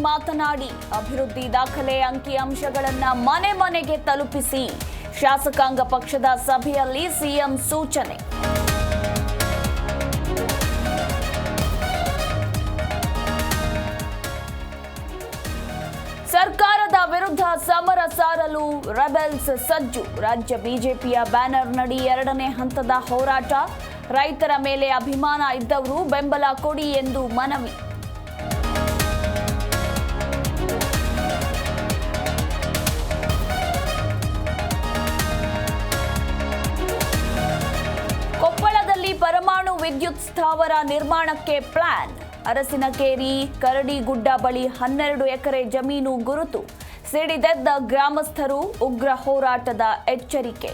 ಮಾತನಾಡಿ, ಅಭಿವೃದ್ಧಿ ದಾಖಲೆ ಅಂಕಿಅಂಶಗಳನ್ನ ಮನೆ ಮನೆಗೆ ತಲುಪಿಸಿ. ಶಾಸಕಾಂಗ ಪಕ್ಷದ ಸಭೆಯಲ್ಲಿ ಸಿಎಂ ಸೂಚನೆ. ಸರ್ಕಾರದ ವಿರುದ್ಧ ಸಮರ ಸಾರಲು ರೆಬೆಲ್ಸ್ ಸಜ್ಜು. ರಾಜ್ಯ ಬಿಜೆಪಿಯ ಬ್ಯಾನರ್ನಡಿ ಎರಡನೇ ಹಂತದ ಹೋರಾಟ. ರೈತರ ಮೇಲೆ ಅಭಿಮಾನ ಇದ್ದವರು ಬೆಂಬಲ ಕೊಡಿ ಎಂದು ಮನವಿ. ಪರಮಾಣು ವಿದ್ಯುತ್ ಸ್ಥಾವರ ನಿರ್ಮಾಣಕ್ಕೆ ಪ್ಲಾನ್. ಅರಸಿನಕೇರಿ, ಕರಡಿಗುಡ್ಡ ಬಳಿ ಹನ್ನೆರಡು ಎಕರೆ ಜಮೀನು ಗುರುತು. ಸಿಡಿದೆದ್ದ ಗ್ರಾಮಸ್ಥರು ಉಗ್ರ ಹೋರಾಟದ ಎಚ್ಚರಿಕೆ.